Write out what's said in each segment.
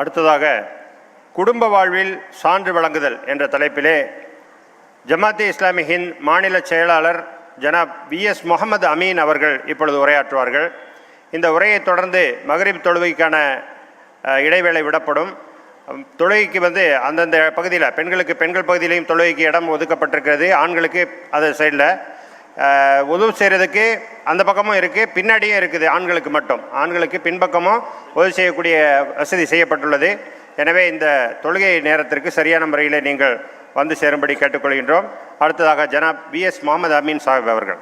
அடுத்ததாக குடும்ப வாழ்வில் சான்று வழங்குதல் என்ற தலைப்பிலே ஜமாத்தே இஸ்லாமி ஹிந்த் மாநில செயலாளர் ஜனாப் வி எஸ் முகமது அமீன் அவர்கள் இப்பொழுது உரையாற்றுவார்கள். இந்த உரையை தொடர்ந்து மகரிப் தொழுகைக்கான இடைவேளை விடப்படும். தொழுகைக்கு வந்து அந்தந்த பகுதியில் பெண்களுக்கு பெண்கள் பகுதியிலையும் தொழுகைக்கு இடம் ஒதுக்கப்பட்டிருக்கிறது. ஆண்களுக்கு அது சைடில். உதவு செய்கிறதுக்கு அந்த பக்கமும் இருக்குது பின்னாடியும் இருக்குது ஆண்களுக்கு மட்டும். ஆண்களுக்கு பின்பக்கமும் உதவி செய்யக்கூடிய வசதி செய்யப்பட்டுள்ளது. எனவே இந்த தொழுகை நேரத்திற்கு சரியான முறையில் நீங்கள் வந்து சேரும்படி கேட்டுக்கொள்கின்றோம். அடுத்ததாக ஜனாப் பி எஸ் முகமது அமீன் சாஹிப் அவர்கள்.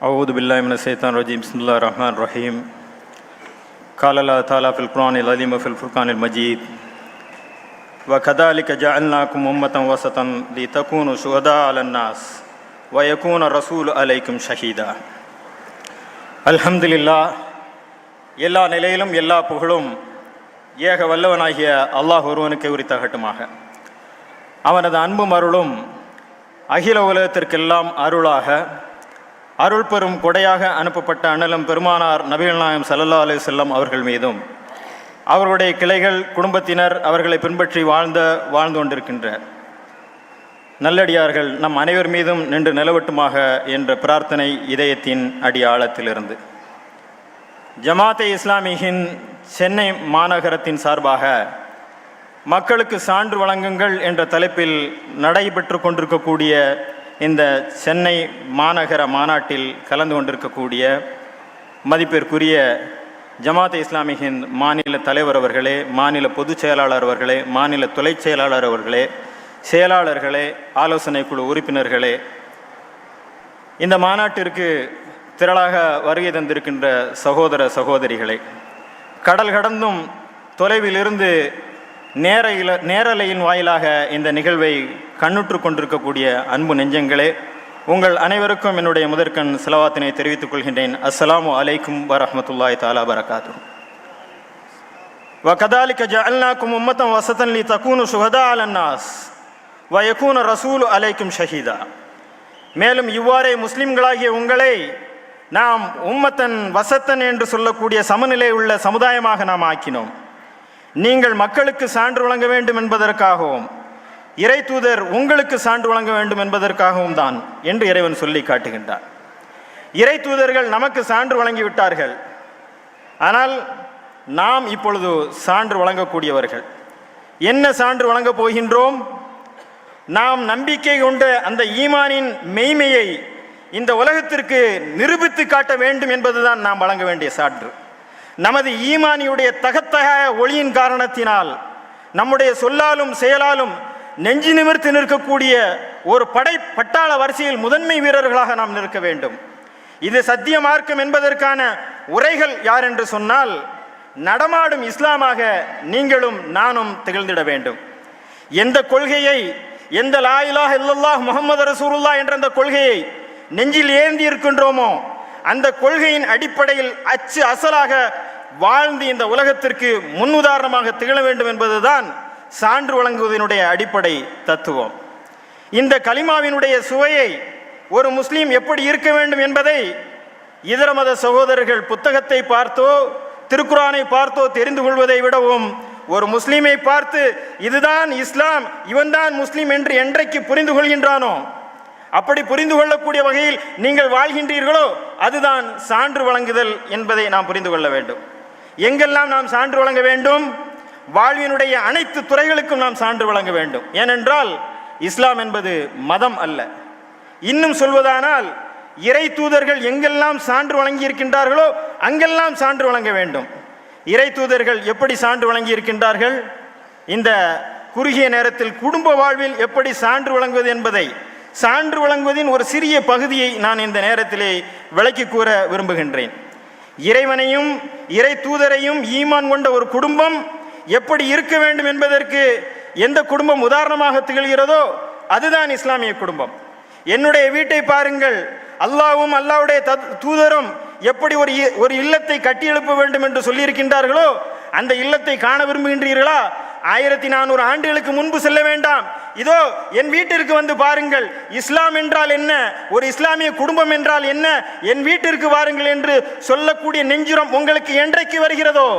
أعوذ بالله من الشيطان الرجيم بسم الله الرحمن الرحيم قال الله تعالى في القرآن العظيم وفي الفرقان المجيد وكذلك جعلناكم أمة وسطا لتكونوا شهداء على الناس ويكون الرسول عليكم شهيدا الحمد لله எல்லா நிலையிலும் எல்லா புகழும் ஏக வல்லவனாகிய அல்லாஹ் ஒருவனுக்கு உரித்தாகட்டுமாக அவனது அன்பும் அருளும் அகில உலகத்திற்கெல்லாம் அருளாக அருள் பெறும் கொடையாக அனுப்பப்பட்ட அண்ணலம் பெருமானார் நபிகள் நாயம் சல்லல்லா அலி செல்லம் அவர்கள் மீதும். அவருடைய கிளைகள் குடும்பத்தினர் அவர்களை பின்பற்றி வாழ்ந்த வாழ்ந்து கொண்டிருக்கின்ற நல்லடியார்கள் நம் அனைவர் மீதும் நின்று நிலவட்டுமாக என்ற பிரார்த்தனை இதயத்தின் அடி ஆழத்திலிருந்து ஜமாத்தே இஸ்லாமியின் சென்னை மாநகரத்தின் சார்பாக மக்களுக்கு சான்று வழங்குங்கள் என்ற தலைப்பில் நடைபெற்று கொண்டிருக்கக்கூடிய இந்த சென்னை மாநகர மாநாட்டில் கலந்து கொண்டிருக்கக்கூடிய மதிப்பிற்குரிய ஜமாத் இஸ்லாமி ஹிந்த் மாநில தலைவர் அவர்களே மாநில பொதுச் செயலாளர் அவர்களே மாநில துணை செயலாளர் அவர்களே செயலாளர்களே ஆலோசனை குழு உறுப்பினர்களே இந்த மாநாட்டிற்கு திரளாக வருகை தந்திருக்கின்ற சகோதர சகோதரிகளை கடல் கடந்தும் தொலைவிலிருந்து நேர இல நேரலையின் வாயிலாக இந்த நிகழ்வை கண்ணுற்று கொண்டிருக்கக்கூடிய அன்பு நெஞ்சங்களே உங்கள் அனைவருக்கும் என்னுடைய முதற்கண் செலவாத்தினை தெரிவித்துக் கொள்கின்றேன் அஸ்ஸலாமு அலைக்கும் வரஹ்மத்துல்லாஹி தாலா வரகாத்து وكذلك جعلناكم أمة وسطا لتكونوا شهداء على الناس ويكون الرسول عليكم شهيدا மேலும் இவ்வாறே முஸ்லிம்களாகிய உங்களை நாம் உம்மத்தன் வசத்தன் என்று சொல்லக்கூடிய சமநிலை உள்ள சமுதாயமாக நாம் ஆக்கினோம் நீங்கள் மக்களுக்கு சான்று வழங்க வேண்டும் என்பதற்காகவும் இறை தூதர் உங்களுக்கு சான்று வழங்க வேண்டும் என்பதற்காகவும் தான் என்று இறைவன் சொல்லி காட்டுகின்றார். இறை தூதர்கள் நமக்கு சான்று வழங்கிவிட்டார்கள். ஆனால் நாம் இப்பொழுது சான்று வழங்கக்கூடியவர்கள். என்ன சான்று வழங்கப் போகின்றோம்? நாம் நம்பிக்கை கொண்ட அந்த ஈமானின் மெய்மையை இந்த உலகத்திற்கு நிரூபித்து காட்ட வேண்டும் என்பதுதான் நாம் வழங்க வேண்டிய சான்று. நமது ஈமானியுடைய தகத்தக ஒளியின் காரணத்தினால் நம்முடைய சொல்லாலும் செயலாலும் நெஞ்சு நிமிர்த்து நிற்கக்கூடிய ஒரு படை பட்டாள வரிசையில் முதன்மை வீரர்களாக நாம் நிற்க வேண்டும். இது சத்திய மார்க்கம் என்பதற்கான உரைகள் யார் என்று சொன்னால் நடமாடும் இஸ்லாமாக நீங்களும் நானும் திகழ்ந்திட வேண்டும். எந்த கொள்கையை எந்த லா இல்லல்லாஹ் முகமது ரசூருல்லா என்ற அந்த கொள்கையை நெஞ்சில் ஏந்தி இருக்கின்றோமோ அந்த கொள்கையின் அடிப்படையில் அச்சு அசலாக வாழ்ந்து இந்த உலகத்திற்கு முன்னுதாரணமாக திகழ வேண்டும் என்பதுதான் சான்று வழங்குவதனுடைய அடிப்படை தத்துவம். இந்த கலிமாவினுடைய சுவையை ஒரு முஸ்லீம் எப்படி இருக்க வேண்டும் என்பதை இதர மத சகோதரர்கள் புத்தகத்தை பார்த்தோ திருக்குரானை பார்த்தோ தெரிந்து கொள்வதை விடவும் ஒரு முஸ்லீமை பார்த்து இதுதான் இஸ்லாம் இவன்தான் முஸ்லீம் என்று என்றைக்கு புரிந்து கொள்கின்றானோ அப்படி புரிந்து கொள்ளக்கூடிய வகையில் நீங்கள் வாழ்கின்றீர்களோ அதுதான் சான்று வழங்குதல் என்பதை நாம் புரிந்து கொள்ள வேண்டும். எங்கெல்லாம் நாம் சான்று வழங்க வேண்டும்? வாழ்வினுடைய அனைத்து துறைகளுக்கும் நாம் சான்று வழங்க வேண்டும். ஏனென்றால் இஸ்லாம் என்பது மதம் அல்ல. இன்னும் சொல்வதானால் இறை தூதர்கள் எங்கெல்லாம் சான்று வழங்கி இருக்கின்றார்களோ அங்கெல்லாம் சான்று வழங்க வேண்டும். இறை தூதர்கள் எப்படி சான்று வழங்கியிருக்கின்றார்கள்? இந்த குறுகிய நேரத்தில் குடும்ப வாழ்வில் எப்படி சான்று வழங்குவது என்பதை சான்று வழங்குவதின் ஒரு சிறிய பகுதியை நான் இந்த நேரத்திலே விளக்கி கூற விரும்புகின்றேன். இறைவனையும் இறை தூதரையும் ஈமான் கொண்ட ஒரு குடும்பம் எப்படி இருக்க வேண்டும் என்பதற்கு எந்த குடும்பம் உதாரணமாக திகழ்கிறதோ அதுதான் இஸ்லாமிய குடும்பம். என்னுடைய வீட்டை பாருங்கள். அல்லாவும் அல்லாவுடைய தத்- தூதரும் எப்படி ஒரு இ- ஒரு இல்லத்தை கட்டியெழுப்ப வேண்டும் என்று சொல்லியிருக்கின்றார்களோ அந்த இல்லத்தை காண விரும்புகின்றீர்களா? ஆயிரத்தி நானூறு ஆண்டுகளுக்கு முன்பு செல்ல வேண்டாம். இதோ என் வீட்டிற்கு வந்து பாருங்கள். இஸ்லாம் என்றால் என்ன? ஒரு இஸ்லாமிய குடும்பம் என்றால் என்ன? என் வீட்டிற்கு வாருங்கள் என்று சொல்லக்கூடிய நெஞ்சுரம் உங்களுக்கு என்றைக்கு வருகிறதோ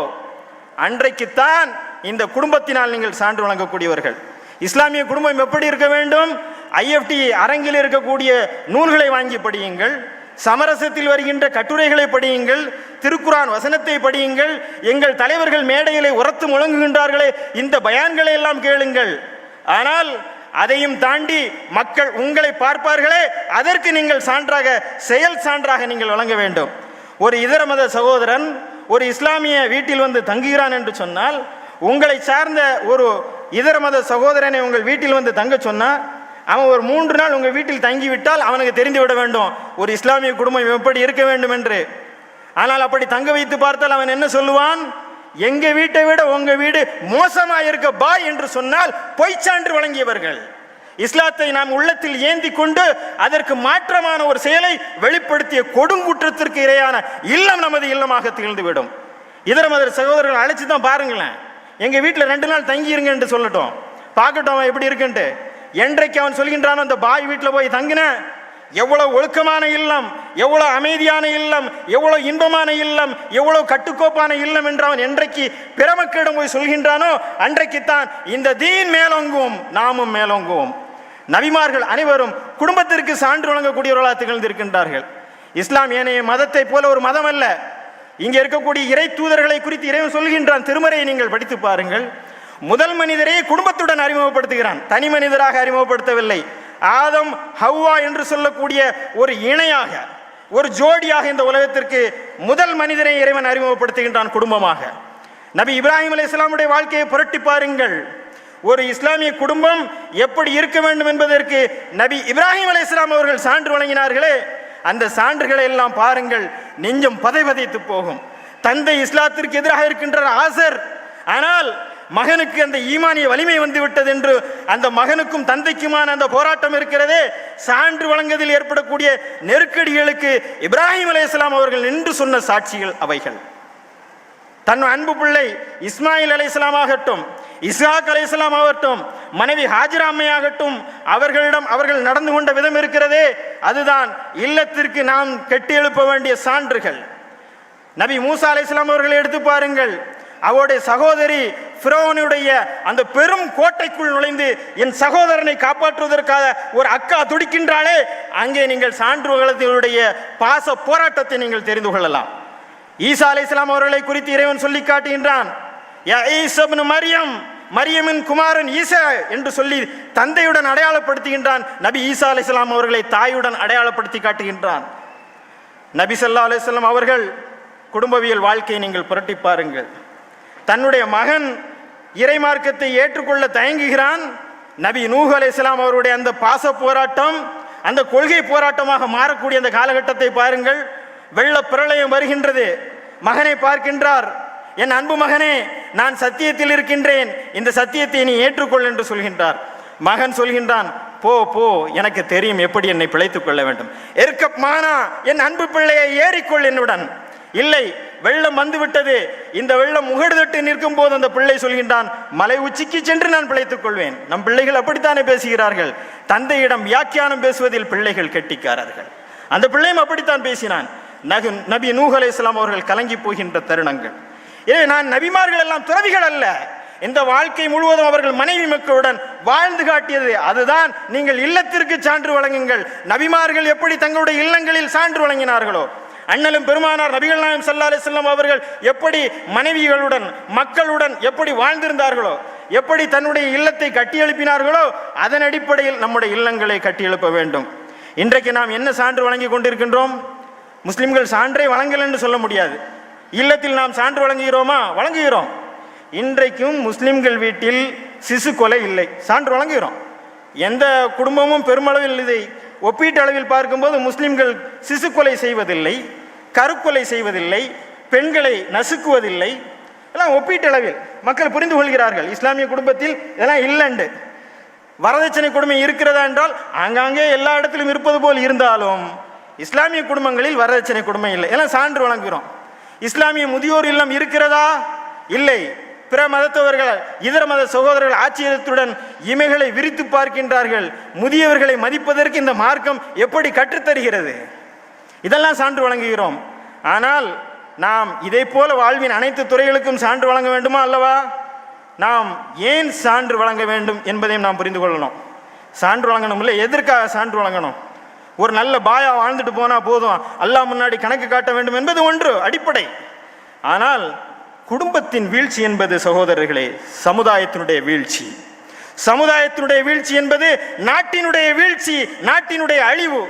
அன்றைக்குத்தான் இந்த குடும்பத்தினால் நீங்கள் சான்று வழங்கக்கூடியவர்கள். இஸ்லாமிய குடும்பம் எப்படி இருக்க வேண்டும்? ஐஎஃப்டி அரங்கில் இருக்கக்கூடிய நூல்களை வாங்கி படியுங்கள். சமரசத்தில் வருகின்ற கட்டுரைகளை படியுங்கள். திருக்குரான் வசனத்தை படியுங்கள். எங்கள் தலைவர்கள் மேடைகளை உரத்து முழங்குகின்றார்களே. இந்த பயான்களை எல்லாம் கேளுங்கள். ஆனால் அதையும் தாண்டி மக்கள் உங்களை பார்ப்பார்களே அதற்கு நீங்கள் சான்றாக செயல் சான்றாக நீங்கள் வழங்க வேண்டும். ஒரு இதர மத சகோதரன் ஒரு இஸ்லாமிய வீட்டில் வந்து தங்குகிறான் என்று சொன்னால் உங்களை சார்ந்த ஒரு இதர மத சகோதரனை உங்கள் வீட்டில் வந்து தங்க சொன்னால் அவன் ஒரு மூன்று நாள் உங்கள் வீட்டில் தங்கிவிட்டால் அவனுக்கு தெரிந்து விட வேண்டும். ஒரு இஸ்லாமிய குடும்பம் எப்படி இருக்க வேண்டும் என்று. ஆனால் அப்படி தங்க வைத்து பார்த்தால் அவன் என்ன சொல்லுவான்? எங்க வீட்டை விட உங்க வீடு மோசமா இருக்க பாய் என்று சொன்னால் பொய்ச்சான்று வழங்கியவர்கள். இஸ்லாத்தை நாம் உள்ளத்தில் ஏந்தி கொண்டு அதற்கு மாற்றமான ஒரு செயலை வெளிப்படுத்திய கொடுங்குற்றத்திற்கு இரையான இல்லம் நமது இல்லமாக திகழ்ந்துவிடும். இதர மத சகோதரர்கள் அழைச்சு தான் பாருங்களேன். எங்க வீட்டில் ரெண்டு நாள் தங்கியிருங்க என்று சொல்லட்டும். பார்க்கட்டும் அவன் எப்படி இருக்குன்ட்டு. என்றைக்கு அவன் சொல்கின்றானோ அந்த பாய் வீட்டில் போய் தங்கின எவ்வளவு ஒழுக்கமான இல்லம் எவ்வளோ அமைதியான இல்லம் எவ்வளோ இன்பமான இல்லம் எவ்வளோ கட்டுக்கோப்பான இல்லம் என்று அவன் என்றைக்கு பிறமக்களிடம் போய் சொல்கின்றானோ அன்றைக்குத்தான் இந்த தீன் மேலோங்குவோம் நாமும் மேலோங்குவோம். நபிமார்கள் அனைவரும் குடும்பத்திற்கு சான்று வழங்கக்கூடியவர்களாக திகழ்ந்திருக்கின்றார்கள். இஸ்லாம் ஏனைய மதத்தை போல ஒரு மதம் அல்ல இங்கே இருக்கக்கூடிய இறை தூதர்களை குறித்து இறைவன் சொல்கின்றான். திருமறையை நீங்கள் படித்து பாருங்கள். முதல் மனிதரே குடும்பத்துடன் அறிமுகப்படுத்துகிறான். தனி மனிதராக அறிமுகப்படுத்தவில்லை. ஆதம் ஹவ்வா என்று சொல்லக்கூடிய ஒரு இணையாக ஒரு ஜோடியாக இந்த உலகத்திற்கு முதல் மனிதனை இறைவன் அறிமுகப்படுத்துகின்றான் குடும்பமாக. நபி இப்ராஹிம் அலி இஸ்லாமுடைய வாழ்க்கையை புரட்டி பாருங்கள். ஒரு இஸ்லாமிய குடும்பம் எப்படி இருக்க வேண்டும் என்பதற்கு நபி இப்ராஹிம் அலை இஸ்லாம் அவர்கள் சான்று வழங்கினார்களே. அந்த சான்றுகளை எல்லாம் பாருங்கள். நெஞ்சம் பதை பதைத்து போகும். தந்தை இஸ்லாத்திற்கு எதிராக இருக்கின்ற ஆசர். ஆனால் மகனுக்கு அந்த ஈமானிய வலிமை வந்துவிட்டது என்று அந்த மகனுக்கும் தந்தைக்குமான அந்த போராட்டம் இருக்கிறதே சான்று வழங்குவதில் ஏற்படக்கூடிய நெருக்கடிகளுக்கு இப்ராஹிம் அலையாம் அவர்கள் நின்று சொன்ன சாட்சிகள் அவைகள். தன் அன்பு பிள்ளை இஸ்மாயில் அலைஹிஸ்ஸலாம் ஆகட்டும் இஸ்ஹாக் அலைஹிஸ்ஸலாம் ஆகட்டும் மனைவி ஹாஜிராமையாகட்டும் அவர்களிடம் அவர்கள் நடந்து கொண்ட விதம் இருக்கிறதே அதுதான் இல்லத்திற்கு நாம் கட்டி எழுப்ப வேண்டிய சான்றுகள். நபி மூசா அலைஹிஸ்ஸலாம் அவர்களை எடுத்து பாருங்கள். அவருடைய சகோதரி ஃபிரோனுடைய அந்த பெரும் கோட்டைக்குள் நுழைந்து என் சகோதரனை காப்பாற்றுவதற்காக ஒரு அக்கா துடிக்கின்றாளே அங்கே நீங்கள் சான்றுகளுடைய பாச போராட்டத்தை நீங்கள் தெரிந்து கொள்ளலாம். ஈசா அலை இஸ்லாம் அவர்களை குறித்து இறைவன் சொல்லி காட்டுகின்றான் மரியம் மரியமின் குமாரன் ஈசா என்று சொல்லி தந்தையுடன் அடையாளப்படுத்துகின்றான். நபி ஈசா அலை இஸ்லாம் அவர்களை தாயுடன் அடையாளப்படுத்தி காட்டுகின்றான். நபி சல்லா அலுவலாம் அவர்கள் குடும்பவியல் வாழ்க்கையை நீங்கள் புரட்டி பாருங்கள். தன்னுடைய மகன் இறை மார்க்கத்தை ஏற்றுக்கொள்ள தயங்குகிறான். நபி நூஹ் அலைஹிஸ்ஸலாம் அவருடைய அந்த பாச போராட்டம் அந்த கொள்கை போராட்டமாக மாறக்கூடிய அந்த காலகட்டத்தை பாருங்கள். வெள்ள பிரளயம் வருகின்றது. மகனை பார்க்கின்றார். என் அன்பு மகனே நான் சத்தியத்தில் இருக்கின்றேன். இந்த சத்தியத்தை நீ ஏற்றுக்கொள் என்று சொல்கின்றார். மகன் சொல்கின்றான் போ போ எனக்கு தெரியும் எப்படி என்னை பிழைத்துக் கொள்ள வேண்டும். எருக்கப் மானா என் அன்பு பிள்ளையை ஏறிக்கொள் என்னுடன். இல்லை வெள்ளம் வந்துவிட்டது. இந்த வெள்ளம் முகடுதட்டு நிற்கும் போது அந்த பிள்ளை சொல்கின்றான் மலை உச்சிக்கு சென்று நான் பிழைத்துக் கொள்வேன். நம் பிள்ளைகள் அப்படித்தானே பேசுகிறார்கள்? தந்தையிடம் வியாக்கியானம் பேசுவதில் பிள்ளைகள் கெட்டிக்காரர்கள். அந்த பிள்ளையும் அப்படித்தான் பேசினான். நகு நபி நூஹ் இஸ்லாம் அவர்கள் கலங்கி போகின்ற தருணங்கள். எனவே நான் நபிமார்கள் எல்லாம் துறவிகள் அல்ல. இந்த வாழ்க்கை முழுவதும் அவர்கள் மனைவி மக்களுடன் வாழ்ந்து காட்டியது. அதுதான் நீங்கள் இல்லத்திற்கு சான்று வழங்குங்கள். நபிமார்கள் எப்படி தங்களுடைய இல்லங்களில் சான்று வழங்கினார்களோ அண்ணலும் பெருமானார் நபிகள் நாயம் சல்லா அலிஸ்லாம் அவர்கள் எப்படி மனைவிகளுடன் மக்களுடன் எப்படி வாழ்ந்திருந்தார்களோ எப்படி தன்னுடைய இல்லத்தை கட்டி எழுப்பினார்களோ அதன் அடிப்படையில் நம்முடைய இல்லங்களை கட்டி எழுப்ப வேண்டும். இன்றைக்கு நாம் என்ன சான்று வழங்கி கொண்டிருக்கின்றோம்? முஸ்லிம்கள் சான்றை வழங்கல் என்று சொல்ல முடியாது. இல்லத்தில் நாம் சான்று வழங்குகிறோமா? வழங்குகிறோம். இன்றைக்கும் முஸ்லிம்கள் வீட்டில் சிசு கொலை இல்லை. சான்று வழங்குகிறோம். எந்த குடும்பமும் பெருமளவில் இதை ஒப்பீட்டு அளவில் பார்க்கும்போது முஸ்லிம்கள் சிசு கொலை செய்வதில்லை. கருக்கொலை செய்வதில்லை பெண்களை நசுக்குவதில்லை. எல்லாம் ஒப்பீட்டளவில் மக்கள் புரிந்து கொள்கிறார்கள். இஸ்லாமிய குடும்பத்தில் இதெல்லாம் இல்லைண்டு. வரதட்சணை கொடுமை இருக்கிறதா என்றால் ஆங்காங்கே எல்லா இடத்திலும் இருப்பது போல் இருந்தாலும் இஸ்லாமிய குடும்பங்களில் வரதட்சணை கொடுமை இல்லை. எல்லாம் சான்று வழங்குகிறோம். இஸ்லாமிய முதியோர் இல்லம் இருக்கிறதா? இல்லை. பிற மதத்தவர்கள் இதர மத சகோதரர்கள் ஆச்சரியத்துடன் இமைகளை விரித்து பார்க்கின்றார்கள். முதியவர்களை மதிப்பதற்கு இந்த மார்க்கம் எப்படி கற்றுத்தருகிறது? இதெல்லாம் சான்று வழங்குகிறோம். ஆனால் நாம் இதை போல வாழ்வின் அனைத்து துறைகளுக்கும் சான்று வழங்க வேண்டுமா அல்லவா? நாம் ஏன் சான்று வழங்க வேண்டும் என்பதையும் நாம் புரிந்து கொள்ளணும். சான்று வழங்கணும் இல்லை எதற்காக சான்று வழங்கணும்? ஒரு நல்ல பாயா வாழ்ந்துட்டு போனால் போதும். அல்லா முன்னாடி கணக்கு காட்ட வேண்டும் என்பது ஒன்று அடிப்படை. ஆனால் குடும்பத்தின் வீழ்ச்சி என்பது சகோதரர்களே சமுதாயத்தினுடைய வீழ்ச்சி. சமுதாயத்தினுடைய வீழ்ச்சி என்பது நாட்டினுடைய வீழ்ச்சி நாட்டினுடைய அழிவு.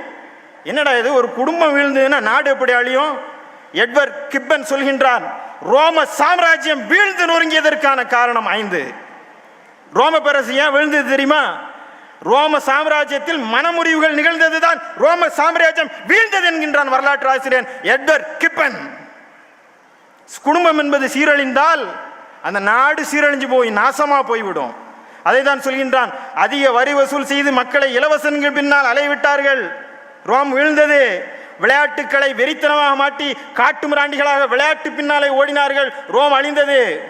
என்னடா இது ஒரு குடும்பம் வீழ்ந்ததுன்னா நாடு எப்படி அழியும்? எட்வர்ட் கிப்பன் சொல்கின்றான் ரோம சாம்ராஜ்யம் வீழ்ந்து நொறுங்கியதற்கான காரணம் ஐந்து. ரோம பேரரசு ஏன் வீழ்ந்தது தெரியுமா? ரோம சாம்ராஜ்யத்தில் மனமுறிவுகள் நிகழ்ந்ததுதான் ரோம சாம்ராஜ்யம் வீழ்ந்தது என்கின்றான் வரலாற்று ஆசிரியர் எட்வர்ட் கிப்பன். குடும்பம் என்பது சீரழிந்தால் அந்த நாடு சீரழிஞ்சு போய் நாசமா போய்விடும். அதை தான் சொல்கின்றான் அதிக வரி வசூல் செய்து மக்களை இலவசங்கள் பின்னால் அலைவிட்டார்கள். ரோம் வீழ்ந்தது. விளையாட்டுக்களை வெறித்தனமாக மாட்டி காட்டு மிராண்டிகளாக விளையாட்டு பின்னாலே ஓடினார்கள். ரோம் அழிந்தது.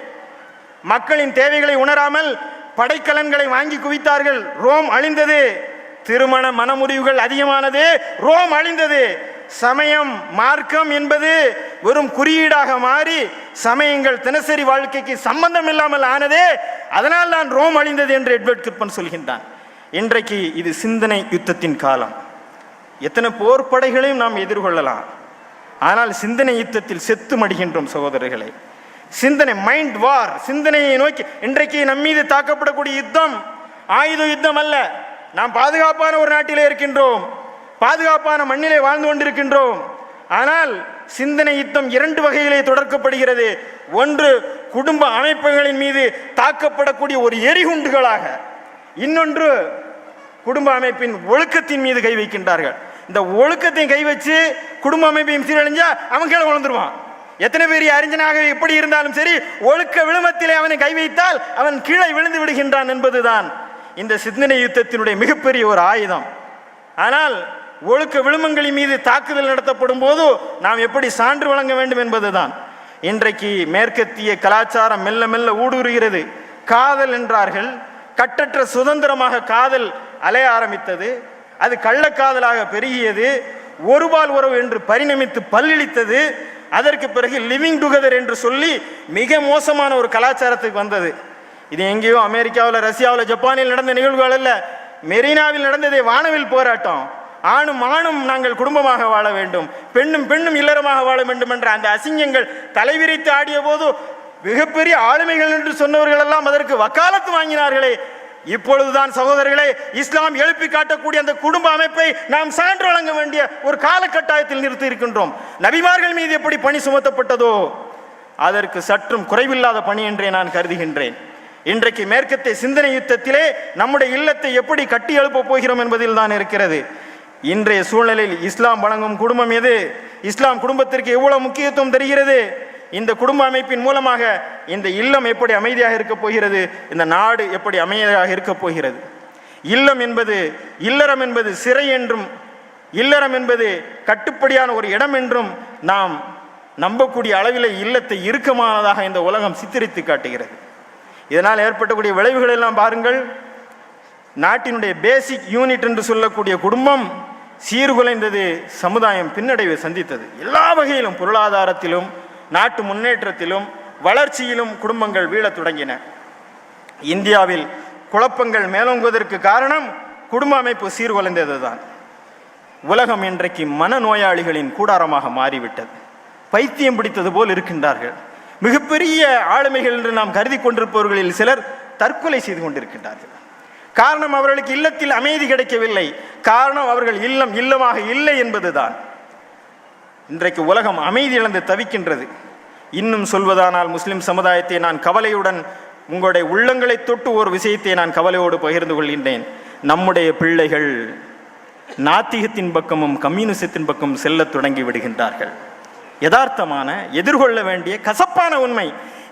மக்களின் தேவைகளை உணராமல் படைக்கலன்களை வாங்கி குவித்தார்கள். ரோம் அழிந்தது. திருமண மனமுறிவுகள் அதிகமானது. ரோம் அழிந்தது. சமயம் மார்க்கம் என்பது வெறும் குறியீடாக மாறி சமயங்கள் தினசரி வாழ்க்கைக்கு சம்பந்தம் இல்லாமல் ஆனதே. அதனால் தான் ரோம் அழிந்தது என்று எட்வர்ட் கிருப்பன் சொல்கின்றான். இன்றைக்கு இது சிந்தனை யுத்தத்தின் காலம். எத்தனை போர் படைகளையும் நாம் எதிர்கொள்ளலாம். ஆனால் சிந்தனை யுத்தத்தில் செத்து மடிகின்றோம் சகோதரர்களே. சிந்தனை மைண்ட் வார் சிந்தனையை நோக்கி இன்றைக்கு நம் மீது தாக்கப்படக்கூடிய யுத்தம் ஆயுத யுத்தம் அல்ல. நாம் பாதுகாப்பான ஒரு நாட்டிலே இருக்கின்றோம். பாதுகாப்பான மண்ணிலே வாழ்ந்து கொண்டிருக்கின்றோம். ஆனால் சிந்தனை யுத்தம் இரண்டு வகையிலே தொடர்க்கப்படுகிறது. ஒன்று குடும்ப அமைப்புகளின் மீது தாக்கப்படக்கூடிய ஒரு எரிகுண்டுகளாக. இன்னொன்று குடும்ப அமைப்பின் ஒழுக்கத்தின் மீது கை வைக்கின்றார்கள். இந்த ஒழுக்கத்தையும் கை வச்சு குடும்ப அமைப்பையும் சீரழிஞ்சா அவன் கீழே விழுந்துருவான். எத்தனை பெரிய அறிஞனாக எப்படி இருந்தாலும் சரி ஒழுக்க விழுமத்திலே அவனை கை வைத்தால் அவன் கீழே விழுந்து விடுகின்றான் என்பதுதான் இந்த சிந்தனை யுத்தத்தினுடைய மிகப்பெரிய ஒரு ஆயுதம். ஆனால் ஒழுக்க விழுமங்களின் மீது தாக்குதல் நடத்தப்படும் போது நாம் எப்படி சான்று வழங்க வேண்டும் என்பதுதான். இன்றைக்கு மேற்கத்திய கலாச்சாரம் மெல்ல மெல்ல ஊடுருகிறது. காதல் என்றார்கள். கட்டற்ற சுதந்திரமாக காதல் அலைய ஆரம்பித்தது. அது கள்ளக்காதலாக பெருகியது. ஒருபால் உறவு என்று பரிணமித்து பல்லிழித்தது. அதற்கு பிறகு லிவிங் டுகெதர் என்று சொல்லி மிக மோசமான ஒரு கலாச்சாரத்துக்கு வந்தது. இது எங்கேயோ அமெரிக்காவில் ரஷ்யாவில் ஜப்பானில் நடந்த நிகழ்வுகள் அல்ல. மெரினாவில் நடந்ததே வானவில் போராட்டம். ஆணும் ஆணும் நாங்கள் குடும்பமாக வாழ வேண்டும். பெண்ணும் பெண்ணும் இல்லறமாக வாழ வேண்டும் என்ற அந்த அசிங்கங்கள் தலைவிரித்து ஆடிய போது மிகப்பெரிய ஆளுமைகள் என்று சொன்னவர்கள் எல்லாம் அதற்கு வக்காலத்து வாங்கினார்களே. இப்பொழுதுதான் சகோதரர்களே இஸ்லாம் எழுப்பி காட்டக்கூடிய அந்த குடும்ப அமைப்பை நாம் சான்று வழங்க வேண்டிய ஒரு காலகட்டாயத்தில் நிறுத்தி இருக்கின்றோம். நபிமார்கள் மீது எப்படி பணி சுமத்தப்பட்டதோ அதற்கு சற்றும் குறைவில்லாத பணி என்றே நான் கருதுகின்றேன். இன்றைக்கு மேற்கத்திய சிந்தனை யுத்தத்திலே நம்முடைய இல்லத்தை எப்படி கட்டி எழுப்பப் போகிறோம் என்பதில் தான் இருக்கிறது. இன்றைய சூழ்நிலையில் இஸ்லாம் வழங்கும் குடும்பம் எது? இஸ்லாம் குடும்பத்திற்கு எவ்வளவு முக்கியத்துவம் தருகிறது? இந்த குடும்ப அமைப்பின் மூலமாக இந்த இல்லம் எப்படி அமைதியாக இருக்கப் போகிறது? இந்த நாடு எப்படி அமைதியாக இருக்கப் போகிறது? இல்லம் என்பது இல்லறம் என்பது சிறை என்றும் இல்லறம் என்பது கட்டுப்படியான ஒரு இடம் என்றும் நாம் நம்பக்கூடிய அளவில் இல்லத்தை இறுக்கமானதாக இந்த உலகம் சித்தரித்து காட்டுகிறது. இதனால் ஏற்பட்டக்கூடிய விளைவுகள் எல்லாம் பாருங்கள். நாட்டினுடைய பேசிக் யூனிட் என்று சொல்லக்கூடிய குடும்பம் சீர்குலைந்தது சமுதாயம் பின்னடைவை சந்தித்தது. எல்லா வகையிலும் பொருளாதாரத்திலும் நாட்டு முன்னேற்றத்திலும் வளர்ச்சியிலும் குடும்பங்கள் வீழத் தொடங்கின. இந்தியாவில் குழப்பங்கள் மேலோங்குவதற்கு காரணம் குடும்ப அமைப்பு சீர்குலைந்ததுதான். உலகம் இன்றைக்கு மனநோயாளிகளின் கூடாரமாக மாறிவிட்டது. பைத்தியம் பிடித்தது போல் இருக்கின்றார்கள். மிகப்பெரிய ஆளுமைகள் என்று நாம் கருதி கொண்டிருப்பவர்களில் சிலர் தற்கொலை செய்து கொண்டிருக்கின்றார்கள். காரணம் அவர்களுக்கு இல்லத்தில் அமைதி கிடைக்கவில்லை. காரணம் அவர்கள் இல்லம் இல்லமாக இல்லை என்பதுதான். இன்றைக்கு உலகம் அமைதி இழந்து தவிக்கின்றது. இன்னும் சொல்வதானால் முஸ்லிம் சமுதாயத்தை நான் கவலையுடன் உங்களுடைய உள்ளங்களை தொட்டு ஒரு விஷயத்தை நான் கவலையோடு பகிர்ந்து கொள்கின்றேன். நம்முடைய பிள்ளைகள் நாத்திகத்தின் பக்கமும் கம்யூனிசத்தின் பக்கம் செல்லத் தொடங்கி விடுகின்றார்கள். யதார்த்தமான எதிர்கொள்ள வேண்டிய கசப்பான உண்மை.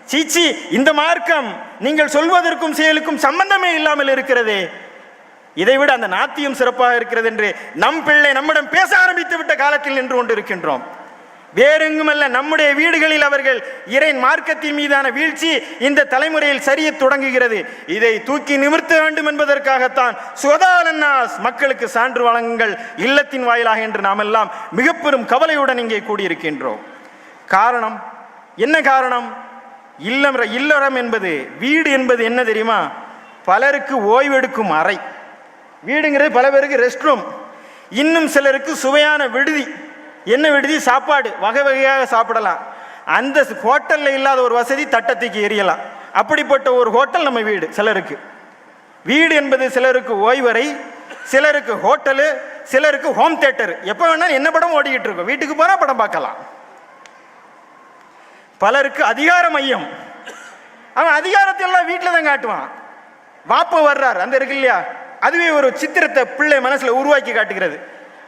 சீச்சி இந்த மார்க்கம் நீங்கள் சொல்வதற்கும் செயலுக்கும் சம்பந்தமே இல்லாமல் இருக்கிறதே. இதைவிட அந்த நாத்தியம் சிறப்பாக இருக்கிறது என்று நம் பிள்ளை நம்மிடம் பேச ஆரம்பித்து விட்ட காலத்தில் நின்று கொண்டிருக்கின்றோம். வேறெங்குமல்ல நம்முடைய வீடுகளில் அவர்கள் இறை மார்க்கத்தின் மீதான வீழ்ச்சி இந்த தலைமுறையில் சரிய தொடங்குகிறது. இதை தூக்கி நிமிர்த்த வேண்டும் என்பதற்காகத்தான் சுகதாலன்னாஸ் மக்களுக்கு சான்று வழங்குங்கள் இல்லத்தின் வாயிலாக என்று நாம் எல்லாம் மிக பெரும் கவலையுடன் இங்கே கூடியிருக்கின்றோம். காரணம்? என்ன காரணம்? இல்லம் இல்லறம் என்பது வீடு என்பது என்ன தெரியுமா? பலருக்கு ஓய்வெடுக்கும் அறை. வீடுங்கிறது பல பேருக்கு ரெஸ்ட் ரூம் இன்னும் சிலருக்கு சுவையான விடுதி. என்ன விடுதி? சாப்பாடு. வகை வகையாக சாப்பிடலாம். அந்த ஹோட்டலில் இல்லாத ஒரு வசதி தட்டத்துக்கு எரியலாம். அப்படிப்பட்ட ஒரு ஹோட்டல் நம்ம வீடு சிலருக்கு. வீடு என்பது சிலருக்கு ஓய்வறை சிலருக்கு ஹோட்டலு சிலருக்கு ஹோம் தேட்டர் எப்போ வேணாலும் என்ன படம் ஓடிக்கிட்டு இருக்கும். வீட்டுக்கு போனால் படம் பார்க்கலாம். பலருக்கு அதிகார மையம். அவன் அதிகாரத்தை எல்லாம் வீட்டில் தான் காட்டுவான். வாப்ப வர்றார். அந்த இருக்கு இல்லையா? அதுவே ஒரு சித்திரத்தை பிள்ளை மனசில் உருவாக்கி காட்டுகிறது.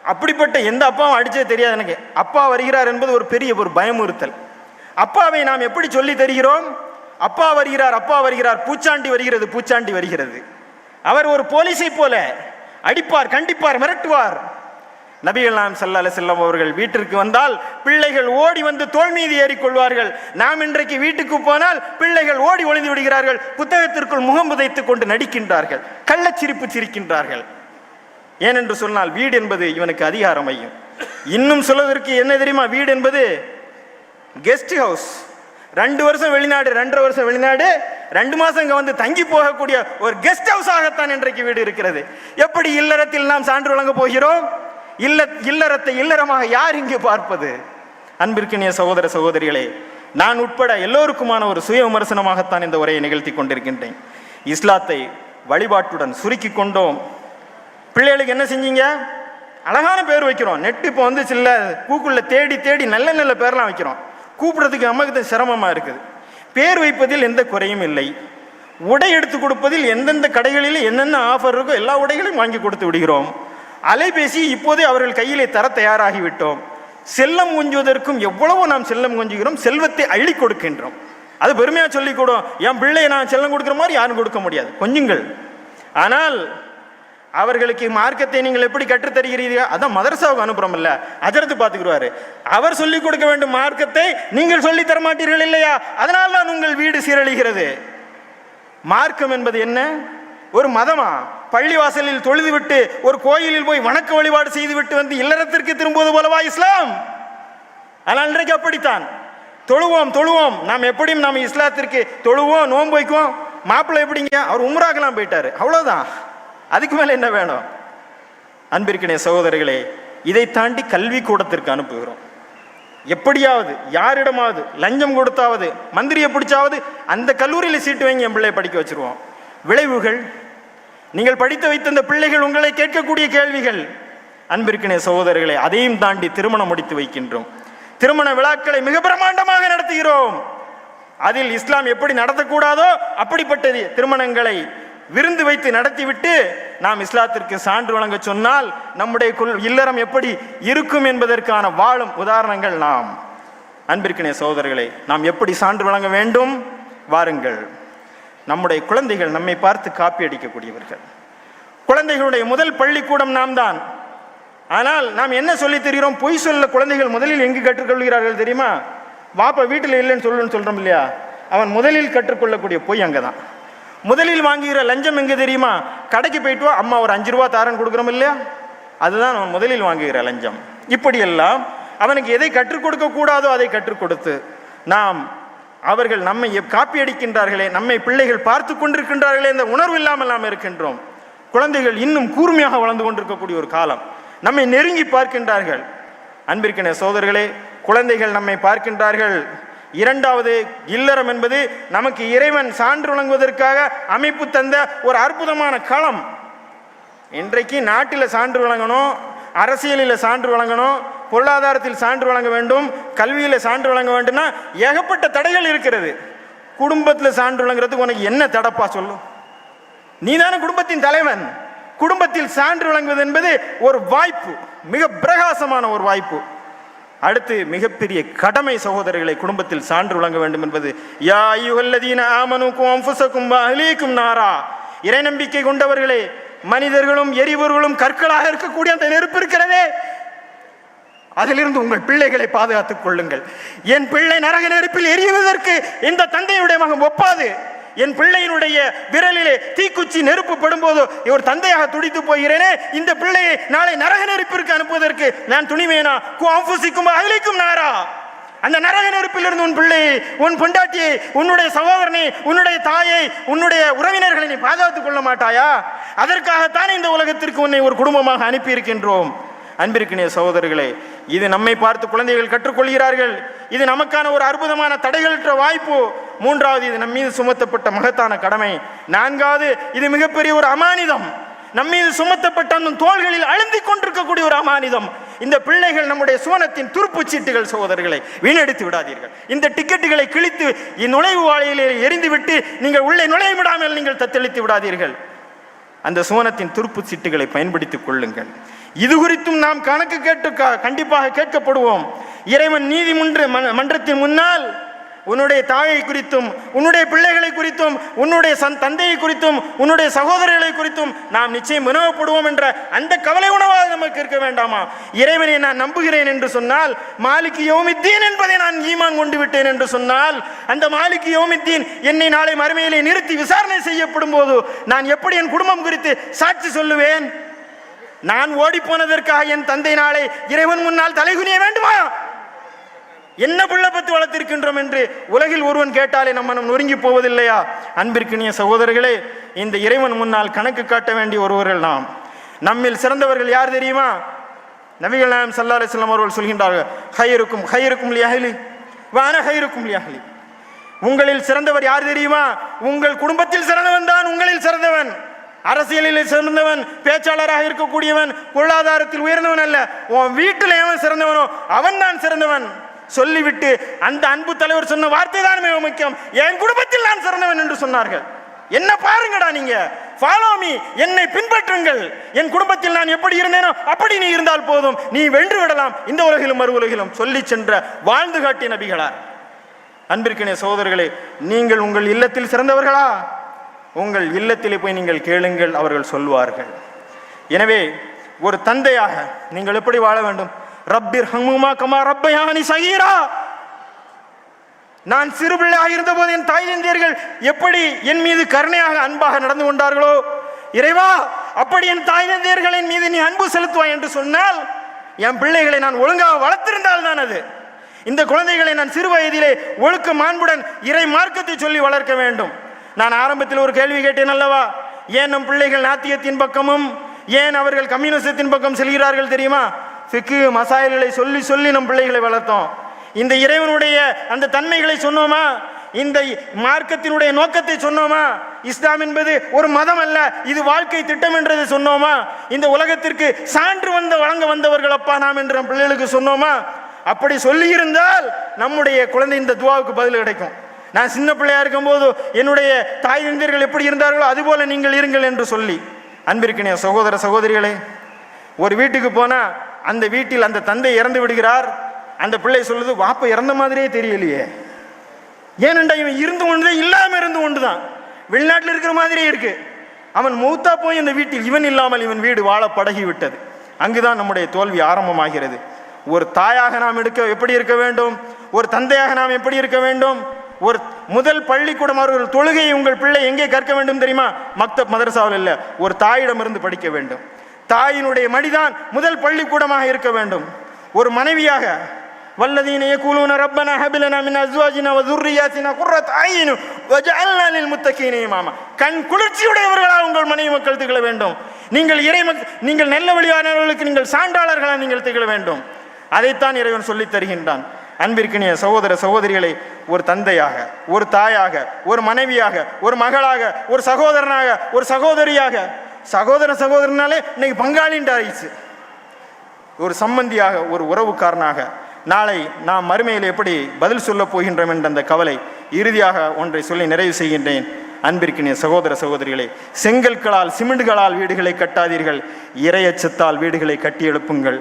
அப்படிப்பட்ட எந்த அப்பாவும் அடித்தே தெரியாது எனக்கு. அப்பா வருகிறார் என்பது ஒரு பெரிய ஒரு பயமுறுத்தல். அப்பாவை நாம் எப்படி சொல்லி தருகிறோம்? அப்பா வருகிறார் அப்பா வருகிறார் பூச்சாண்டி வருகிறது பூச்சாண்டி வருகிறது. அவர் ஒரு போலீஸை போல அடிப்பார் கண்டிப்பார் மிரட்டுவார். நபிகள் நாம் சல்லல்லாஹு செல்லம் அவர்கள் வீட்டிற்கு வந்தால் பிள்ளைகள் ஓடி வந்து தோல் மீது ஏறிக்கொள்வார்கள். நாம் இன்றைக்கு வீட்டுக்கு போனால் பிள்ளைகள் ஓடி ஒளிந்து விடுகிறார்கள். புத்தகத்திற்குள் முகம் புதைத்துக் கொண்டு நடிக்கின்றார்கள். கள்ளச்சிரிப்பு சிரிக்கின்றார்கள். ஏனென்று சொன்னால் வீடு என்பது இவனுக்கு அதிகாரம் மையம் இன்னும் சொல்வதற்கு என்ன தெரியுமா? வீடு என்பது கெஸ்ட் ஹவுஸ் ரெண்டு வருஷம் வெளிநாடு ரெண்டரை வருஷம் வெளிநாடு ரெண்டு மாதம் இங்கே வந்து தங்கி போகக்கூடிய ஒரு கெஸ்ட் ஹவுஸ் ஆகத்தான் இன்றைக்கு வீடு இருக்கிறது. எப்படி இல்லறத்தில் நாம் சான்று வழங்க போகிறோம்? இல்ல இல்லறத்தை இல்லறமாக யார் இங்கே பார்ப்பது? அன்பிற்கினிய சகோதர சகோதரிகளே நான் உட்பட எல்லோருக்குமான ஒரு சுய விமர்சனமாகத்தான் இந்த உரையை நிகழ்த்தி கொண்டிருக்கின்றேன். இஸ்லாத்தை வழிபாட்டுடன் சுருக்கி கொண்டோம். பிள்ளைகளுக்கு என்ன செஞ்சீங்க? அழகான பேர் வைக்கிறோம். நெட் இப்போ வந்து சில கூக்குள்ள தேடி தேடி நல்ல நல்ல பேர்லாம் வைக்கிறோம். கூப்பிடுறதுக்கு நமக்கு சிரமமாக இருக்குது. பேர் வைப்பதில் எந்த குறையும் இல்லை. உடை எடுத்து கொடுப்பதில் எந்தெந்த கடைகளில் என்னென்ன ஆஃபர் இருக்கோ எல்லா உடைகளையும் வாங்கி கொடுத்து விடுகிறோம். அலைபேசி இப்போதே அவர்கள் கையிலே தர தயாராகிவிட்டோம். செல்லம் கொஞ்சுவதற்கும் எவ்வளவோ நாம் செல்லம் கொஞ்சுகிறோம் செல்வத்தை அள்ளி கொடுக்கின்றோம். அது பெருமையாக சொல்லிக் கூடும் என் பிள்ளையை நான் செல்லம் கொடுக்குற மாதிரி யாரும் கொடுக்க முடியாது. கொஞ்சுங்கள். ஆனால் அவர்களுக்கு மார்க்கத்தை நீங்கள் எப்படி கற்றுத்தருகிறீர்கள் அதான் மதரசாவுக்கு அனுப்புறோம் இல்ல அஜரத்து பார்த்துக்குருவாரு அவர் சொல்லிக் கொடுக்க வேண்டும் மார்க்கத்தை நீங்கள் சொல்லி தர மாட்டீர்கள் இல்லையா? அதனால் தான் உங்கள் வீடு சீரழிகிறது. மார்க்கம் என்பது என்ன? ஒரு மதமா? பள்ளிவாசலில் தொழுதுவிட்டு ஒரு கோயிலில் போய் வணக்க வழிபாடு செய்துவிட்டு வந்து இல்லறத்திற்கு திரும்புவது போலவா இஸ்லாம்? ஆனால் இன்றைக்கு அப்படித்தான். தொழுவோம் தொழுவோம். நாம் எப்படியும் நாம் இஸ்லாத்திற்கு தொழுவோம் நோன்பு வைக்குவோம். மாப்பிள்ளை எப்படிங்க? அவர் உம்ராக்கெல்லாம் போயிட்டாரு. அவ்வளோதான் அதுக்கு மேலே என்ன வேணும்? அன்பிற்கினைய சகோதரர்களே இதை தாண்டி கல்வி கூடத்திற்கு அனுப்புகிறோம். எப்படியாவது யாரிடமாவது லஞ்சம் கொடுத்தாவது மந்திரியை பிடிச்சாவது அந்த கல்லூரியில் சீட்டு வாங்கி என் பிள்ளையை படிக்க வச்சுருவோம். விளைவுகள் நீங்கள் படித்து வைத்த இந்த பிள்ளைகள் உங்களை கேட்கக்கூடிய கேள்விகள். அன்பிற்கினே சகோதரர்களை அதையும் தாண்டி திருமணம் முடித்து வைக்கின்றோம். திருமண விழாக்களை மிக பிரமாண்டமாக நடத்துகிறோம். அதில் இஸ்லாம் எப்படி நடத்தக்கூடாதோ அப்படிப்பட்ட திருமணங்களை விருந்து வைத்து நடத்திவிட்டு நாம் இஸ்லாத்திற்கு சான்று வழங்க சொன்னால் நம்முடைய குல் இல்லறம் எப்படி இருக்கும் என்பதற்கான வாழும் உதாரணங்கள் நாம். அன்பிற்கினே சகோதரர்களே நாம் எப்படி சான்று வழங்க வேண்டும்? வாருங்கள். நம்முடைய குழந்தைகள் நம்மை பார்த்து காப்பி அடிக்கக்கூடியவர்கள். குழந்தைகளுடைய முதல் பள்ளிக்கூடம் நாம் தான் ஆனால் நாம் என்ன சொல்லித் தெரிகிறோம்? பொய் சொல்ல குழந்தைகள் முதலில் எங்கு கற்றுக்கொள்கிறார்கள் தெரியுமா? வாப்பா வீட்டில் இல்லைன்னு சொல்லுன்னு சொல்கிறோம் இல்லையா? அவன் முதலில் கற்றுக்கொள்ளக்கூடிய பொய் அங்கே தான் முதலில் வாங்குகிற லஞ்சம் எங்கே தெரியுமா? கடைக்கு போயிட்டு வா அம்மா ஒரு அஞ்சு ரூபா தாரன் கொடுக்குறோம் இல்லையா? அதுதான் அவன் முதலில் வாங்குகிற லஞ்சம். இப்படியெல்லாம் அவனுக்கு எதை கற்றுக் கொடுக்க கூடாதோ அதை கற்றுக் கொடுத்து நாம் அவர்கள் நம்மை காப்பி அடிக்கின்றார்களே நம்மை பிள்ளைகள் பார்த்து கொண்டிருக்கின்றார்களே இந்த உணர்வு இல்லாமல் நாம் இருக்கின்றோம். குழந்தைகள் இன்னும் கூர்மையாக வளர்ந்து கொண்டிருக்கக்கூடிய ஒரு காலம். நம்மை நெருங்கி பார்க்கின்றார்கள். அன்பிற்கின சோதர்களே குழந்தைகள் நம்மை பார்க்கின்றார்கள். இரண்டாவது இல்லறம் என்பது நமக்கு இறைவன் சான்று வழங்குவதற்காக அமைப்பு தந்த ஒரு அற்புதமான களம். இன்றைக்கு நாட்டில் சான்று வழங்கணும் அரசியலில் சான்று வழங்கணும் பொருளாதாரத்தில் சான்று வழங்க வேண்டும் கல்வியில் சான்று வழங்க வேண்டும்னா ஏகப்பட்ட தடைகள் இருக்கிறது. குடும்பத்தில் சான்று வழங்குறதுக்கு உனக்கு என்ன தடப்பா சொல்லும் நீதானே குடும்பத்தின் தலைவன். குடும்பத்தில் சான்று வழங்குவது என்பது ஒரு வாய்ப்பு மிக பிரகாசமான ஒரு வாய்ப்பு. அடுத்து மிகப்பெரிய கடமை சகோதரர்களை குடும்பத்தில் சான்று வழங்க வேண்டும் என்பது யா ஐயுகல்லதீன ஆமனுக்கும் அம்புசக்கும் அஹ்லீக்கும் நாரா. இறை நம்பிக்கை கொண்டவர்களே மனிதர்களும் எரிபொருளும் கற்களாக இருக்கக்கூடிய அந்த நெருப்பு இருக்கிறதே. அதிலிருந்து உங்கள் பிள்ளைகளை பாதுகாத்துக் கொள்ளுங்கள். என் பிள்ளை நரக நெருப்பில் எரிவதற்கு இந்த தந்தையுடைய மகன் ஒப்பாது. என் பிள்ளையினுடைய விரலிலே தீக்குச்சி நெருப்பு படும்போது ஒரு தந்தையாக துடித்து போகிறேனே. இந்த பிள்ளையை நாளை நரக நெருப்பிற்கு அனுப்புவதற்கு நான் துணிவேனா? குவாம்புசிக்கும் அகலிக்கும் நாரா. அந்த நரக நெருப்பிலிருந்து உன் பிள்ளையை உன் பொண்டாட்டியை உன்னுடைய சகோதரனை உன்னுடைய தாயை உன்னுடைய உறவினர்களை நீ பாதுகாத்துக் கொள்ள மாட்டாயா? அதற்காகத்தான் இந்த உலகத்திற்கு உன்னை ஒரு குடும்பமாக அனுப்பியிருக்கின்றோம். அன்பிற்கினிய சகோதரர்களே இது நம்மை பார்த்து குழந்தைகள் கற்றுக்கொள்கிறார்கள். இது நமக்கான ஒரு அற்புதமான தடைகளற்ற வாய்ப்பு. மூன்றாவது இது நம்மீது சுமத்தப்பட்ட மகத்தான கடமை. நான்காவது இது மிகப்பெரிய ஒரு அமானிதம். நம்மீது சுமத்தப்பட்ட அந்த தோள்களில் அழுந்திக் கொண்டிருக்கக்கூடிய ஒரு அமானிதம். இந்த பிள்ளைகள் நம்முடைய சுவனத்தின் துருப்புச் சீட்டுகள் சகோதரர்களை வீணடித்து விடாதீர்கள். இந்த டிக்கெட்டுகளை கிழித்து இந்நுழைவு வாழையிலே எரிந்துவிட்டு நீங்கள் உள்ளே நுழைய விடாமல் நீங்கள் தத்தளித்து விடாதீர்கள். அந்த சுவனத்தின் துருப்பு சீட்டுகளை பயன்படுத்திக் கொள்ளுங்கள். இது குறித்தும் நாம் கணக்கு கேட்டு கண்டிப்பாக கேட்கப்படுவோம். இறைவன் நீதிமன்ற மன்றத்தின் முன்னால் உன்னுடைய தாயை குறித்தும் உன்னுடைய பிள்ளைகளை குறித்தும் உன்னுடைய சன் தந்தையை குறித்தும் உன்னுடைய சகோதரர்களை குறித்தும் நாம் நிச்சயம் வினவப்படுவோம் என்ற அந்த கவலை உணவாக நமக்கு இருக்க வேண்டாமா? இறைவனை நான் நம்புகிறேன் என்று சொன்னால் மாலிக்கு யோமித்தீன் என்பதை நான் ஈமான் கொண்டு விட்டேன் என்று சொன்னால் அந்த மாலிக்கு யோமித்தீன் என்னை நாளை மறுமையிலே நிறுத்தி விசாரணை செய்யப்படும் போது நான் எப்படி என் குடும்பம் குறித்து சாட்சி சொல்லுவேன்? நான் ஓடி போனதற்காக என் தந்தை நாளை இறைவன் முன்னால் தலைகுனிய வேண்டுமா? என்ன பிள்ளை பத்து வளர்த்திருக்கின்றோம் என்று உலகில் ஒருவன் கேட்டாலே நம்ம நம் நொறுங்கி போவதில்லையா? அன்பிற்கினிய சகோதரர்களே இந்த இறைவன் முன்னால் கணக்கு காட்ட வேண்டிய ஒருவர்கள் நாம். நம்மில் சிறந்தவர்கள் யார் தெரியுமா? நபிகள் நாயம் சல்லா அலிஸ்லாம் அவர்கள் சொல்கின்றார்கள் ஹைருக்கும் ஹைருக்கும் லியாஹலி வான ஹைருக்கும் லியாஹலி உங்களில் சிறந்தவர் யார் தெரியுமா? உங்கள் குடும்பத்தில் சிறந்தவன் தான் உங்களில் சிறந்தவன். அரசியலில் சிறந்தவன் பேச்சாளராக இருக்கக்கூடியவன் பொருளாதாரத்தில் உயர்ந்தவன் அல்ல. உன் வீட்டில் எவன் சிறந்தவனோ அவன் தான் சிறந்தவன். சொல்லிவிட்டு அந்த அன்பு தலைவர் சொன்ன வார்த்தை தான் மிக முக்கியம். என் குடும்பத்தில் நான் சிறந்தவன் என்று சொன்னார்கள். என்ன பாருங்கடா நீங்க. ஃபாலோ மீ என்னை பின்பற்றுங்கள். என் குடும்பத்தில் நான் எப்படி இருந்தேனோ அப்படி நீ இருந்தால் போதும். நீ வென்று விடலாம். இந்த உலகிலும் மறு உலகிலும் சொல்லி சென்ற வாழ்ந்து காட்டிய நபிகளார். அன்பிற்கினிய சகோதரர்களே நீங்கள் உங்கள் இல்லத்தில் சிறந்தவர்களா? உங்கள் இல்லத்திலே போய் நீங்கள் கேளுங்கள் அவர்கள் சொல்வார்கள் எனவே ஒரு தந்தையாக நீங்கள் எப்படி வாழ வேண்டும்? ரப்பிர் ஹம்முமா கமா ரப்பயானி சகீரா! நான் சிறு பிள்ளையாக இருந்தபோது என் தாய் தந்தையர்கள் எப்படி என் மீது கருணையாக அன்பாக நடந்து கொண்டார்களோ? இறைவா அப்படி என் தாய் தந்தையர்களின் மீது நீ அன்பு செலுத்துவாய் என்று சொன்னால் என் பிள்ளைகளை நான் ஒழுங்காக வளர்த்திருந்தால் தான் அது. இந்த குழந்தைகளை நான் சிறு வயதிலே ஒழுக்க மாண்புடன் இறை மார்க்கத்தை சொல்லி வளர்க்க வேண்டும். நான் ஆரம்பத்தில் ஒரு கேள்வி கேட்டேன் அல்லவா? ஏன் நம் பிள்ளைகள் நாத்தியத்தின் பக்கமும் ஏன் அவர்கள் கம்யூனிசத்தின் பக்கம் செல்கிறார்கள் தெரியுமா? ஃபிக்கு மசாயல்களை சொல்லி சொல்லி நம் பிள்ளைகளை வளர்த்தோம். இந்த இறைவனுடைய அந்த தன்மைகளை சொன்னோமா? இந்த மார்க்கத்தினுடைய நோக்கத்தை சொன்னோமா? இஸ்லாம் என்பது ஒரு மதம் அல்ல இது வாழ்க்கை திட்டம் என்றதை சொன்னோமா? இந்த உலகத்திற்கு சான்று வந்த வழங்க வந்தவர்கள் அப்பா நாம் என்று நம் பிள்ளைகளுக்கு சொன்னோமா? அப்படி சொல்லியிருந்தால் நம்முடைய குழந்தை இந்த துவாவுக்கு பதில் கிடைக்கும். நான் சின்ன பிள்ளையா இருக்கும்போது என்னுடைய தாய் தந்தையர்கள் எப்படி இருந்தார்களோ அதுபோல நீங்கள் இருங்கள் என்று சொல்லி. அன்பிற்கினிய சகோதர சகோதரிகளே ஒரு வீட்டுக்கு போனா அந்த வீட்டில் அந்த தந்தை இறந்து விடுகிறார். அந்த பிள்ளை சொல்லுது வாப்ப இறந்த மாதிரியே தெரியலையே. ஏனென்றா இவன் இருந்து கொண்டு இல்லாமல் இருந்து ஒன்று தான் வெளிநாட்டில் இருக்கிற மாதிரியே இருக்கு. அவன் மூத்தா போய் இந்த வீட்டில் இவன் இல்லாமல் இவன் வீடு வாழ பழகி விட்டது. அங்குதான் நம்முடைய தோல்வி ஆரம்பமாகிறது. ஒரு தாயாக நாம் எடுக்க எப்படி இருக்க வேண்டும்? ஒரு தந்தையாக நாம் எப்படி இருக்க வேண்டும்? ஒரு முதல் பள்ளிக்கூடம் அவர்கள் தொழுகையை உங்கள் பிள்ளை எங்கே கற்க வேண்டும் தெரியுமா மக்தப் மதரசாவில் இல்லை ஒரு தாயிடமிருந்து படிக்க வேண்டும் தாயினுடைய மடிதான் முதல் பள்ளிக்கூடமாக இருக்க வேண்டும் ஒரு மனைவியாக والذين يقولون ربنا هب لنا من ازواجنا وذرياتنا قرة اعين وجعلنا للمتقين اماما கண் குளிர்ச்சியுடையவர்களாக உங்கள் மனைவி மக்கள் திகழ வேண்டும் நீங்கள் இறை மக்- நீங்கள் நல்ல வழியானவர்களுக்கு நீங்கள் சான்றாளர்களாக நீங்கள் திகழ வேண்டும் அதைத்தான் இறைவன் சொல்லித் தருகின்றான் அன்பிற்கினிய சகோதர சகோதரிகளை ஒரு தந்தையாக ஒரு தாயாக ஒரு மனைவியாக ஒரு மகளாக ஒரு சகோதரனாக ஒரு சகோதரியாக. சகோதர சகோதரனாலே இன்னைக்கு பங்காளின்ற ஆயிடுச்சு. ஒரு சம்பந்தியாக ஒரு உறவுக்காரனாக நாளை நாம் மறுமையில் எப்படி பதில் சொல்லப் போகின்றோம் என்ற அந்த கவலை இறுதியாக ஒன்றை சொல்லி நிறைவு செய்கின்றேன். அன்பிற்கினிய சகோதர சகோதரிகளே செங்கற்களால் சிமெண்ட்களால் வீடுகளை கட்டாதீர்கள். இரையச்சத்தால் வீடுகளை கட்டி எழுப்புங்கள்.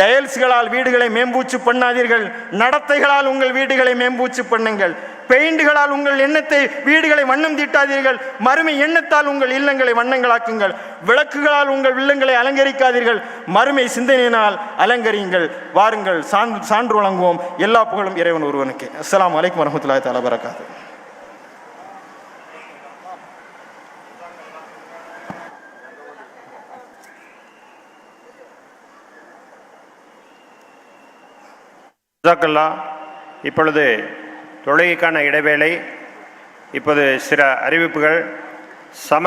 டயல்ஸ்களால் வீடுகளை மேம்பூச்சு பண்ணாதீர்கள். நடத்தைகளால் உங்கள் வீடுகளை மேம்பூச்சு பண்ணுங்கள். பெயிண்டுகளால் உங்கள் எண்ணத்தை வீடுகளை வண்ணம் தீட்டாதீர்கள். மறுமை எண்ணத்தால் உங்கள் இல்லங்களை வண்ணங்களாக்குங்கள். விளக்குகளால் உங்கள் இல்லங்களை அலங்கரிக்காதீர்கள். மறுமை சிந்தனையினால் அலங்கரியுங்கள். வாருங்கள் சான்று சான்று வழங்குவோம். எல்லா புகழும் இறைவன் ஒருவனுக்கு. அஸ்லாம் வலைக்கம் வரமத்துல தஆலா ஜாக்கல்லா இப்பொழுது தொழுகைக்கான இடைவேளை இப்போது சில அறிவிப்புகள். சமர